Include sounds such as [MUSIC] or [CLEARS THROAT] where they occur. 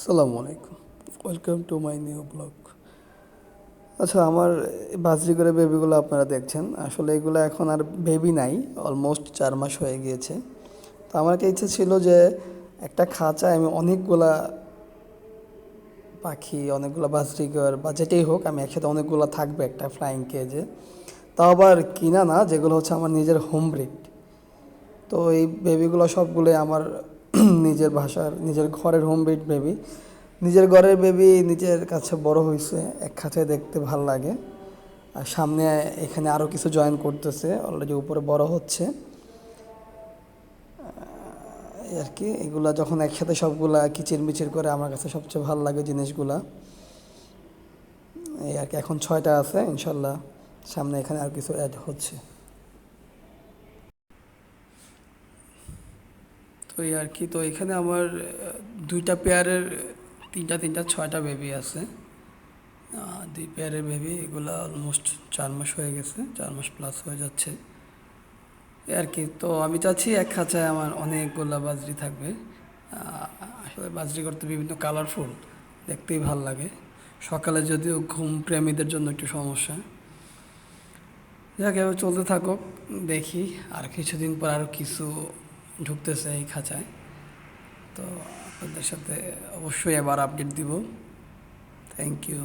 আসসালামু আলাইকুম। Welcome to my new blog আচ্ছা আমার বাজরি করে বেবিগুলো আপনারা দেখছেন। আসলে এগুলো এখন আর বেবি নাই অলমোস্ট চার মাস হয়ে গিয়েছে। তো আমার একটা ইচ্ছে ছিল যে একটা খাঁচায় আমি অনেকগুলা পাখি, অনেকগুলো বাজরিগর বা যেটাই হোক, আমি একসাথে অনেকগুলো থাকবে একটা ফ্লাইং কেজে তাও আবার কিনা না, যেগুলো হচ্ছে আমার নিজের হোম ব্রিড তো এই বেবিগুলো সবগুলোই আমার [CLEARS THROAT] নিজের ভাষার, নিজের ঘরের হোম ব্রিড বেবি নিজের ঘরের বেবি নিজের কাছে বড় হয়েছে, এক খাঁচায় দেখতে ভালো লাগে। আর সামনে এখানে আরও কিছু জয়েন করতেছে অলরেডি উপরে বড় হচ্ছে। আর কি, এগুলা যখন একসাথে সবগুলা কিচির মিচির করে আমার কাছে সবচেয়ে ভালো লাগে জিনিসগুলা। এই আর কি, এখন ছয়টা আছে, ইনশাল্লাহ সামনে এখানে আর কিছু অ্যাড হচ্ছে। এই আর কি। তো এখানে আমার দুইটা পেয়ারের তিনটা তিনটা, ছয়টা বেবি আছে। দুই পেয়ারের বেবি এগুলো অলমোস্ট চার মাস হয়ে গেছে, চার মাস প্লাস হয়ে যাচ্ছে। আর কি, তো আমি চাচ্ছি এক খাঁচায় আমার অনেকগুলা বাজরি থাকবে। আসলে বাজরি করতে বিভিন্ন কালারফুল দেখতেই ভালো লাগে। সকালে যদিও ঘুম প্রেমীদের জন্য একটু সমস্যা। যাক চলতে থাকুক, দেখি আর কিছুদিন পর আরও কিছু ঢুকতেছে এই খাঁচায়। তো আপনাদের সাথে অবশ্যই এবার আপডেট দিব। Thank you